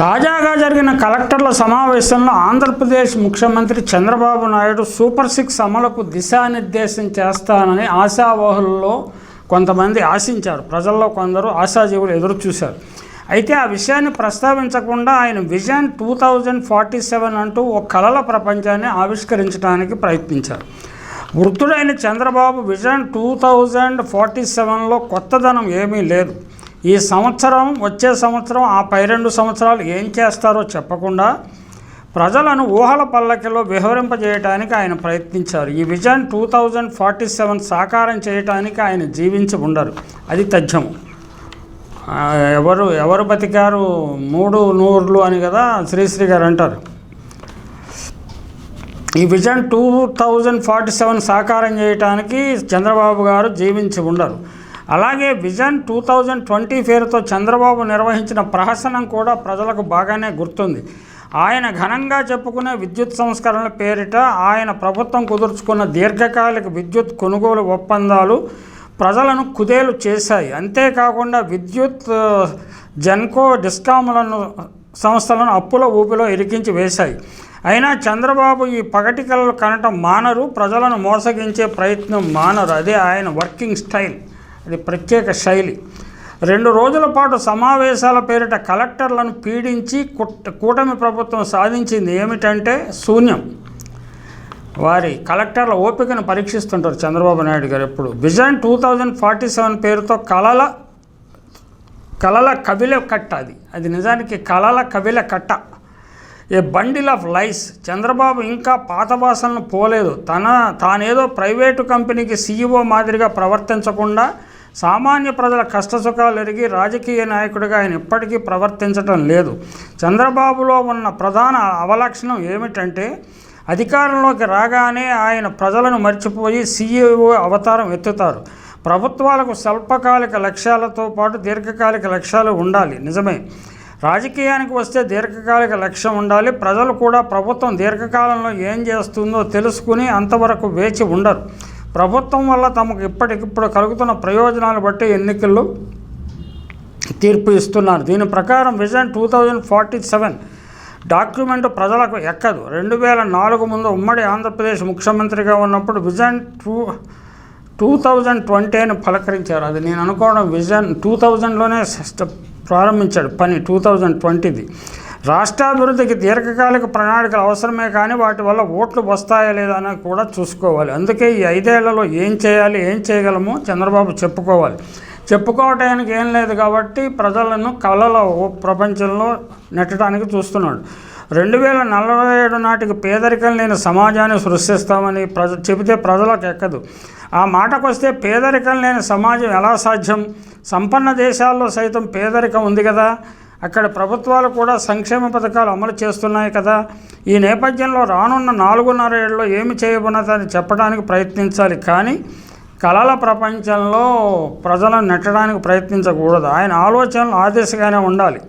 తాజాగా జరిగిన కలెక్టర్ల సమావేశంలో ఆంధ్రప్రదేశ్ ముఖ్యమంత్రి చంద్రబాబు నాయుడు సూపర్ సిక్స్ అమలుకు దిశానిర్దేశం చేస్తానని ఆశావహుల్లో కొంతమంది ఆశించారు. ప్రజల్లో కొందరు ఆశాజీవులు ఎదురు చూశారు అయితే ఆ విషయాన్ని ప్రస్తావించకుండా ఆయన vision two thousand forty seven అంటూ ఓ కలల ప్రపంచాన్ని ఆవిష్కరించడానికి ప్రయత్నించారు. వృద్ధుడైన Chandrababu vision two thousand forty సెవెన్లో కొత్తదనం ఏమీ లేదు. ఈ సంవత్సరం వచ్చే సంవత్సరం ఆ పై రెండు సంవత్సరాలు ఏం చేస్తారో చెప్పకుండా ప్రజలను ఊహల పల్లకిలో విహరింపజేయటానికి ఆయన ప్రయత్నించారు. ఈ vision two thousand forty seven సాకారం చేయటానికి ఆయన జీవించి ఉండరు. అది తథ్యము. ఎవరు ఎవరు బతికారు? మూడు నూర్లు అని కదా శ్రీశ్రీ గారు అంటారు. ఈ vision two thousand forty seven సాకారం చేయటానికి చంద్రబాబు గారు జీవించి ఉండరు. అలాగే విజన్ టూ థౌజండ్ ట్వంటీ పేరుతో చంద్రబాబు నిర్వహించిన ప్రహసనం కూడా ప్రజలకు బాగానే గుర్తుంది. ఆయన ఘనంగా చెప్పుకునే విద్యుత్ సంస్కరణల పేరిట ఆయన ప్రభుత్వం కుదుర్చుకున్న దీర్ఘకాలిక విద్యుత్ కొనుగోలు ఒప్పందాలు ప్రజలను కుదేలు చేశాయి. అంతేకాకుండా విద్యుత్ జన్కో జెన్కో డిస్కాములను సంస్థలను అప్పుల ఊపిలో ఇరికించి వేశాయి. అయినా చంద్రబాబు ఈ పగటి కనటం మానరు ప్రజలను మోసగించే ప్రయత్నం మానరు. అదే ఆయన వర్కింగ్ స్టైల్. అది ప్రత్యేక శైలి. రెండు రోజుల పాటు సమావేశాల పేరిట కలెక్టర్లను పీడించి కూటమి ప్రభుత్వం సాధించింది ఏమిటంటే శూన్యం. వారి కలెక్టర్ల ఓపికను పరీక్షిస్తుంటారు చంద్రబాబు నాయుడు గారు ఎప్పుడు. Vision two thousand forty seven పేరుతో కళల కళల కవిల కట్ట అది. అది నిజానికి కళల కవిల కట్ట. A bundle of lies. Chandrababu ఇంకా పాత భాషలను పోలేదు. తన తానేదో ప్రైవేటు కంపెనీకి సీఈఓ మాదిరిగా ప్రవర్తించకుండా సామాన్య ప్రజల కష్టసుఖాలు ఎరిగి రాజకీయ నాయకుడిగా ఆయన ఇప్పటికీ ప్రవర్తించటం లేదు. చంద్రబాబులో ఉన్న ప్రధాన అవలక్షణం ఏమిటంటే అధికారంలోకి రాగానే ఆయన ప్రజలను మర్చిపోయి సీఈఓ అవతారం ఎత్తుతారు. ప్రభుత్వాలకు స్వల్పకాలిక లక్ష్యాలతో పాటు దీర్ఘకాలిక లక్ష్యాలు ఉండాలి. నిజమే. రాజకీయానికి వస్తే దీర్ఘకాలిక లక్ష్యం ఉండాలి. ప్రజలు కూడా ప్రభుత్వం దీర్ఘకాలంలో ఏం చేస్తుందో తెలుసుకుని అంతవరకు వేచి ఉండరు. ప్రభుత్వం వల్ల తమకు ఇప్పటికిప్పుడు కలుగుతున్న ప్రయోజనాలు బట్టి ఎన్నికల్లో తీర్పు ఇస్తున్నారు. దీని ప్రకారం vision two thousand forty seven document ప్రజలకు ఎక్కదు. రెండు వేల నాలుగు ముందు ఉమ్మడి ఆంధ్రప్రదేశ్ ముఖ్యమంత్రిగా ఉన్నప్పుడు vision two two thousand twenty అని పలకరించారు. అది నేను అనుకోవడం విజన్ టూ థౌజండ్లోనే ప్రారంభించాడు పని టూ థౌజండ్ ట్వంటీది. రాష్ట్రాభివృద్ధికి దీర్ఘకాలిక ప్రణాళికలు అవసరమే కానీ వాటి వల్ల ఓట్లు వస్తాయా లేదా అని కూడా చూసుకోవాలి. అందుకే ఈ ఐదేళ్ళలో ఏం చేయాలి ఏం చేయగలమో చంద్రబాబు చెప్పుకోవాలి. చెప్పుకోవటానికి ఏం లేదు కాబట్టి ప్రజలను కళల ప్రపంచంలో నెట్టడానికి చూస్తున్నాడు. రెండు వేల నలభై ఏడు నాటికి పేదరికం లేని సమాజాన్ని సృష్టిస్తామని ప్రజ చెబితే ప్రజలకు ఎక్కదు. ఆ మాటకొస్తే పేదరికం లేని సమాజం ఎలా సాధ్యం? సంపన్న దేశాల్లో సైతం పేదరికం ఉంది కదా. అక్కడ ప్రభుత్వాలు కూడా సంక్షేమ పథకాలు అమలు చేస్తున్నాయి కదా. ఈ నేపథ్యంలో రానున్న నాలుగున్నర ఏళ్ళలో ఏమి చేయబోన్నదని చెప్పడానికి ప్రయత్నించాలి. కానీ కళల ప్రపంచంలో ప్రజలను నెట్టడానికి ప్రయత్నించకూడదు. ఆయన ఆలోచనలు ఆ దిశగానే ఉండాలి.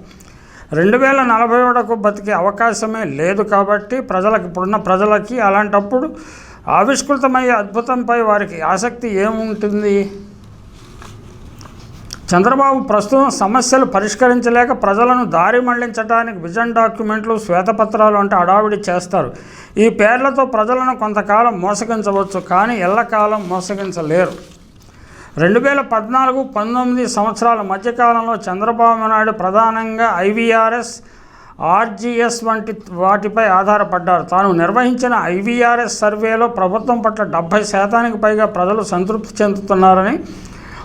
రెండు వేల నలభై ఏడుకు బతికే అవకాశమే లేదు కాబట్టి ప్రజలకు ఇప్పుడున్న ప్రజలకి అలాంటప్పుడు ఆవిష్కృతమయ్యే అద్భుతంపై వారికి ఆసక్తి ఏముంటుంది? చంద్రబాబు ప్రస్తుతం సమస్యలు పరిష్కరించలేక ప్రజలను దారి మళ్ళించడానికి విజన్ డాక్యుమెంట్లు శ్వేతపత్రాలు అంటే అడావిడి చేస్తారు. ఈ పేర్లతో ప్రజలను కొంతకాలం మోసగించవచ్చు కానీ ఎల్లకాలం మోసగించలేరు. రెండు వేల పద్నాలుగు పంతొమ్మిది సంవత్సరాల మధ్యకాలంలో చంద్రబాబు నాయుడు ప్రధానంగా ఐవీఆర్ఎస్ ఆర్జీఎస్ వంటి వాటిపై ఆధారపడ్డారు. తాను నిర్వహించిన ఐవీఆర్ఎస్ సర్వేలో ప్రభుత్వం పట్ల డెబ్భై శాతానికి పైగా ప్రజలు సంతృప్తి చెందుతున్నారని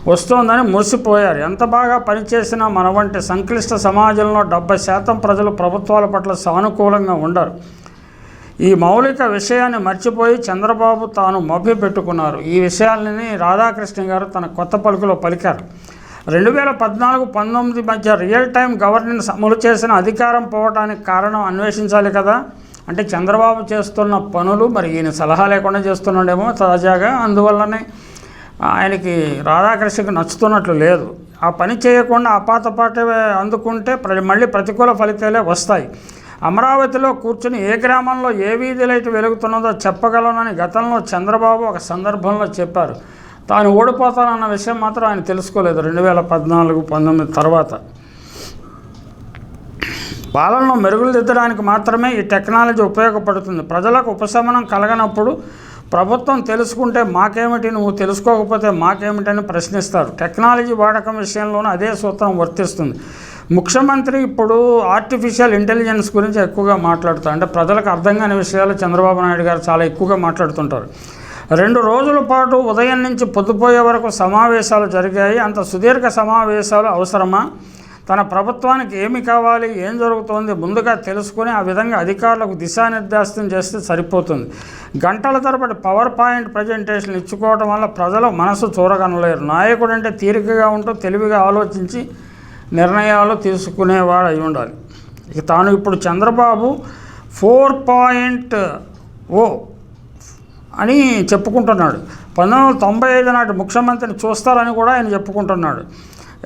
వస్తోందని మురిసిపోయారు. ఎంత బాగా పనిచేసినా మన వంటి సంక్లిష్ట సమాజంలో డెబ్బై శాతం ప్రజలు ప్రభుత్వాల పట్ల సానుకూలంగా ఉండరు. ఈ మౌలిక విషయాన్ని మర్చిపోయి చంద్రబాబు తాను మభ్య పెట్టుకున్నారు. ఈ విషయాలని రాధాకృష్ణ గారు తన కొత్త పలుకులో పలికారు. రెండు వేల పద్నాలుగు పంతొమ్మిది మధ్య రియల్ టైం గవర్నెన్స్ అమలు చేసిన అధికారం పోవడానికి కారణం అన్వేషించాలి కదా? అంటే చంద్రబాబు చేస్తున్న పనులు మరి ఈయన సలహా లేకుండా చేస్తున్నాడేమో తాజాగా. అందువల్లనే ఆయనకి రాధాకృష్ణకి నచ్చుతున్నట్లు లేదు. ఆ పని చేయకుండా అపాతపాటే అందుకుంటే ప్ర- మళ్ళీ ప్రతికూల ఫలితాలే వస్తాయి. అమరావతిలో కూర్చుని ఏ గ్రామంలో ఏ వీధి లైట్ వెలుగుతున్నదో చెప్పగలనని గతంలో చంద్రబాబు ఒక సందర్భంలో చెప్పారు. తాను ఓడిపోతానన్న విషయం మాత్రం ఆయన తెలుసుకోలేదు రెండు వేల పద్నాలుగు పంతొమ్మిది తర్వాత. పాలనలో మెరుగులు దిద్దడానికి మాత్రమే ఈ టెక్నాలజీ ఉపయోగపడుతుంది. ప్రజలకు ఉపశమనం కలగనప్పుడు ప్రభుత్వం తెలుసుకుంటే మాకేమిటి నువ్వు తెలుసుకోకపోతే మాకేమిటని ప్రశ్నిస్తారు. టెక్నాలజీ వాడకం విషయంలోనూ అదే సూత్రం వర్తిస్తుంది. ముఖ్యమంత్రి ఇప్పుడు ఆర్టిఫిషియల్ ఇంటెలిజెన్స్ గురించి ఎక్కువగా మాట్లాడుతారు అంటే ప్రజలకు అర్థం కాని విషయాలు చంద్రబాబు నాయుడు గారు చాలా ఎక్కువగా మాట్లాడుతుంటారు. రెండు రోజుల పాటు ఉదయం నుంచి పొద్దుపోయే వరకు సమావేశాలు జరిగాయి. అంత సుదీర్ఘ సమావేశాలు అవసరమా? తన ప్రభుత్వానికి ఏమి కావాలి ఏం జరుగుతోంది ముందుగా తెలుసుకుని ఆ విధంగా అధికారులకు దిశానిర్దేశం చేస్తే సరిపోతుంది. గంటల తరబడి పవర్ పాయింట్ ప్రజెంటేషన్ ఇచ్చుకోవడం వల్ల ప్రజలు మనసు చూరగనలేరు. నాయకుడు అంటే తీరికగా ఉంటూ తెలివిగా ఆలోచించి నిర్ణయాలు తీసుకునేవాడు అయి ఉండాలి. ఇక తాను ఇప్పుడు చంద్రబాబు ఫోర్ పాయింట్ ఓ అని చెప్పుకుంటున్నాడు. పంతొమ్మిది వందల తొంభై ఐదు నాటి ముఖ్యమంత్రిని చూస్తారని కూడా ఆయన చెప్పుకుంటున్నాడు.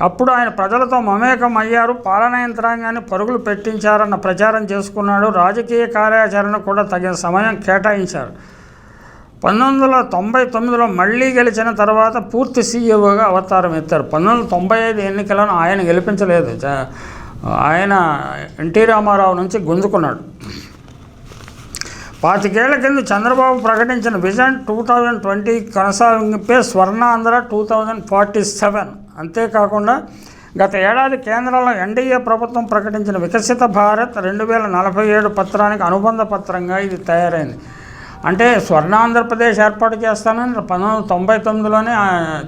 అప్పుడు ఆయన ప్రజలతో మమేకం అయ్యారు. పాలనా యంత్రాంగాన్ని పరుగులు పెట్టించారన్న ప్రచారం చేసుకున్నాడు. రాజకీయ కార్యాచరణ కూడా తగిన సమయం కేటాయించారు. పంతొమ్మిది వందల తొంభై తొమ్మిదిలో మళ్ళీ గెలిచిన తర్వాత పూర్తి సీఈఓగా అవతారం ఎత్తారు. పంతొమ్మిది వందల తొంభై ఐదు ఎన్నికలను ఆయన గెలిపించలేదు. ఆయన ఎన్టీ రామారావు నుంచి గుంజుకున్నాడు. పాతికేళ్ళ కింద చంద్రబాబు ప్రకటించిన vision two thousand twenty కొనసాగింపే Swarnandhra two thousand forty seven అంతేకాకుండా గత ఏడాది కేంద్రంలో ఎన్డీఏ ప్రభుత్వం ప్రకటించిన వికసిత భారత్ రెండు వేల నలభై ఏడు పత్రానికి అనుబంధ పత్రంగా ఇది తయారైంది. అంటే స్వర్ణాంధ్రప్రదేశ్ ఏర్పాటు చేస్తానని పంతొమ్మిది వందల తొంభై తొమ్మిదిలోనే ఆ,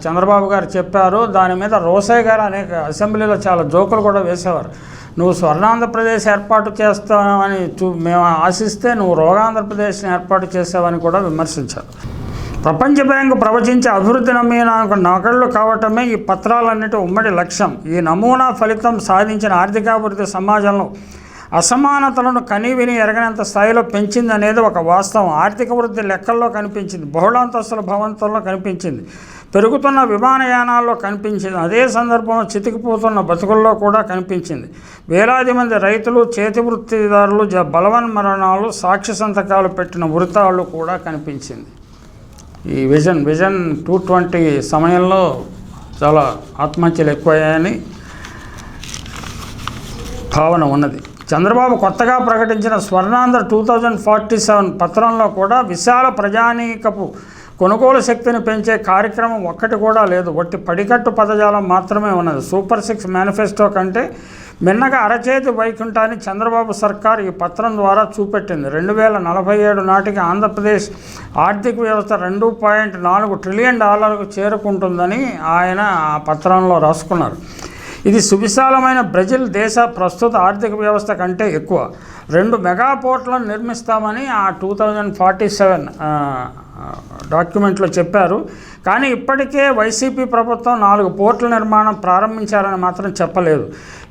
చంద్రబాబు గారు చెప్పారు. దాని మీద రోసయ్య గారు అనేక అసెంబ్లీలో చాలా జోకులు కూడా వేసేవారు. నువ్వు స్వర్ణాంధ్రప్రదేశ్ ఏర్పాటు చేస్తావని చూ మేము ఆశిస్తే నువ్వు రోగాంధ్రప్రదేశ్ని ఏర్పాటు చేసావని కూడా విమర్శించారు. ప్రపంచ బ్యాంకు ప్రవచించే అభివృద్ధి నమూనా నకళ్ళు కావటమే ఈ పత్రాలన్నిటి ఉమ్మడి లక్ష్యం. ఈ నమూనా ఫలితం సాధించిన ఆర్థికాభివృద్ధి సమాజంలో అసమానతలను కనీవిని ఎరగనంత స్థాయిలో పెంచింది అనేది ఒక వాస్తవం. ఆర్థిక వృద్ధి లెక్కల్లో కనిపించింది బహుళాంతస్తుల భవంతుల్లో కనిపించింది పెరుగుతున్న విమానయానాల్లో కనిపించింది అదే సందర్భంలో చితికిపోతున్న బతుకుల్లో కూడా కనిపించింది. వేలాది మంది రైతులు చేతి వృత్తిదారులు జ బలవన్మరణాలు సాక్షి సంతకాలు పెట్టిన వృత్తాలు కూడా కనిపించింది. ఈ విజన్ విజన్ టూ ట్వంటీ సమయంలో చాలా ఆత్మహత్యలు ఎక్కువయ్యాయని భావన ఉన్నది. చంద్రబాబు కొత్తగా ప్రకటించిన Swarnandhra two thousand forty seven పత్రంలో కూడా విశాల ప్రజానీకపు కొనుగోలు శక్తిని పెంచే కార్యక్రమం ఒక్కటి కూడా లేదు. ఒట్టి పడికట్టు పదజాలం మాత్రమే ఉన్నది. సూపర్ సిక్స్ మేనిఫెస్టో కంటే మిన్నగా అరచేతి వైకుంఠాన్ని చంద్రబాబు సర్కార్ ఈ పత్రం ద్వారా చూపెట్టింది. రెండు వేల నలభై ఏడు నాటికి ఆంధ్రప్రదేశ్ ఆర్థిక వ్యవస్థ రెండు పాయింట్ నాలుగు ట్రిలియన్ డాలర్కు చేరుకుంటుందని ఆయన ఆ పత్రంలో రాసుకున్నారు. ఇది సువిశాలమైన బ్రెజిల్ దేశ ప్రస్తుత ఆర్థిక వ్యవస్థ కంటే ఎక్కువ. రెండు మెగా పోర్ట్లను నిర్మిస్తామని ఆ టూ థౌజండ్ ఫార్టీ సెవెన్ డాక్యుమెంట్లో చెప్పారు. కానీ ఇప్పటికే వైసీపీ ప్రభుత్వం నాలుగు పోర్టుల నిర్మాణం ప్రారంభించారని మాత్రం చెప్పలేదు.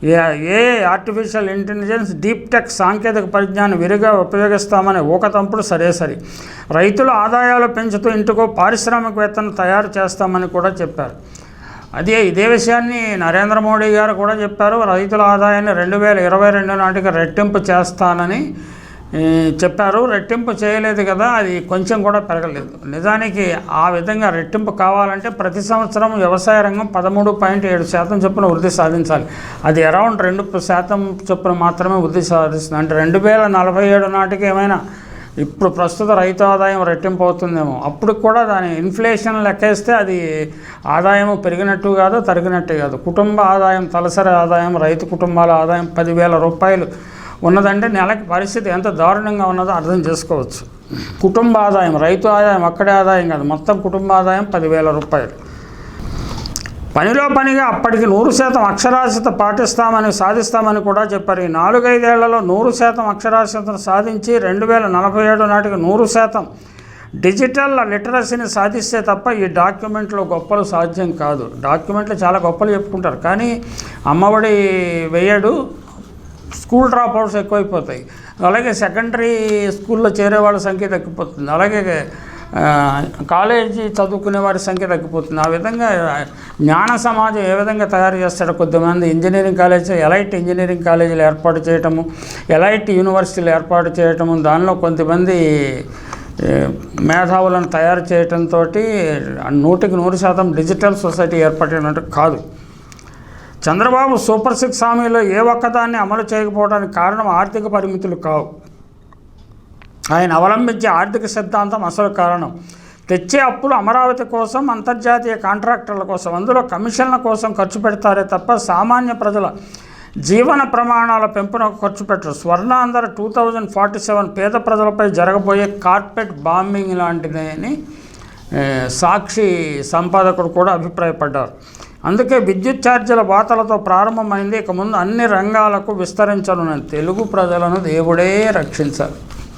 A- artificial intelligence deep tech సాంకేతిక పరిజ్ఞానం విరిగా ఉపయోగిస్తామని ఊకతంపుడు సరే సరి. రైతుల ఆదాయాలు పెంచుతూ ఇంటికో పారిశ్రామికవేత్తను తయారు చేస్తామని కూడా చెప్పారు. అదే ఇదే విషయాన్ని నరేంద్ర మోడీ గారు కూడా చెప్పారు. రైతుల ఆదాయాన్ని రెండు వేల ఇరవై రెండు నాటికి రెట్టింపు చేస్తానని చెప్పారు రెట్టింపు చేయలేదు కదా అది కొంచెం కూడా పెరగలేదు. నిజానికి ఆ విధంగా రెట్టింపు కావాలంటే ప్రతి సంవత్సరం వ్యవసాయ రంగం పదమూడు పాయింట్ ఏడు శాతం చొప్పున వృద్ధి సాధించాలి. అది అరౌండ్ రెండు శాతం చొప్పున మాత్రమే వృద్ధి సాధిస్తుంది. అంటే రెండు వేల నలభై ఏడు నాటికి ఏమైనా ఇప్పుడు ప్రస్తుత రైతు ఆదాయం రెట్టింపు అవుతుందేమో. అప్పుడు కూడా దాని ఇన్ఫ్లేషన్ లెక్కేస్తే అది ఆదాయం పెరిగినట్టు కాదు తరిగినట్టు కాదు. కుటుంబ ఆదాయం తలసరి ఆదాయం రైతు కుటుంబాల ఆదాయం పదివేల రూపాయలు. ఉన్నదంటే నెలకి పరిస్థితి ఎంత దారుణంగా ఉన్నదో అర్థం చేసుకోవచ్చు. కుటుంబ ఆదాయం రైతు ఆదాయం అక్కడే ఆదాయం కాదు మొత్తం కుటుంబ ఆదాయం పదివేల రూపాయలు. పనిలో పనిగా అప్పటికి నూరు శాతం అక్షరాస్యత పాటిస్తామని సాధిస్తామని కూడా చెప్పారు. ఈ నాలుగైదేళ్ళలో నూరు శాతం అక్షరాస్యతను సాధించి రెండు వేల నలభై ఏడు నాటికి నూరు శాతం డిజిటల్ లిటరసీని సాధిస్తే తప్ప ఈ డాక్యుమెంట్లో గొప్పలు సాధ్యం కాదు. డాక్యుమెంట్లు చాలా గొప్పలు చెప్పుకుంటారు. కానీ అమ్మఒడి వేయడు స్కూల్ డ్రాప్ అవుట్స్ ఎక్కువైపోతాయి. అలాగే సెకండరీ స్కూల్లో చేరే వాళ్ళ సంఖ్య తగ్గిపోతుంది. అలాగే కాలేజీ చదువుకునే వారి సంఖ్య తగ్గిపోతుంది. ఆ విధంగా జ్ఞాన సమాజం ఏ విధంగా తయారు చేస్తాడో కొద్దిమంది ఇంజనీరింగ్ కాలేజ్ ఎలైట్ ఇంజనీరింగ్ కాలేజీలు ఏర్పాటు చేయటము ఎలైట్ యూనివర్సిటీలు ఏర్పాటు చేయటము దానిలో కొంతమంది మేధావులను తయారు చేయటంతో నూటికి నూరు శాతం డిజిటల్ సొసైటీ ఏర్పడినట్టు కాదు. చంద్రబాబు సూపర్ సిక్స్ హామీలో ఏ ఒక్కదాన్ని అమలు చేయకపోవడానికి కారణం ఆర్థిక పరిమితులు కావు. ఆయన అవలంబించే ఆర్థిక సిద్ధాంతం అసలు కారణం. తెచ్చే అప్పులు అమరావతి కోసం అంతర్జాతీయ కాంట్రాక్టర్ల కోసం అందులో కమిషన్ల కోసం ఖర్చు పెడతారే తప్ప సామాన్య ప్రజల జీవన ప్రమాణాల పెంపునకు ఖర్చు పెట్టరు. Swarnandhra two thousand forty seven పేద ప్రజలపై జరగబోయే కార్పెట్ బాంబింగ్ లాంటిదే అని సాక్షి సంపాదకుడు కూడా అభిప్రాయపడ్డారు. అందుకే విద్యుత్ ఛార్జీల బాతలతో ప్రారంభమైంది. ఇక ముందు అన్ని రంగాలకు విస్తరించనున్నది. తెలుగు ప్రజలను దేవుడే రక్షించాలి.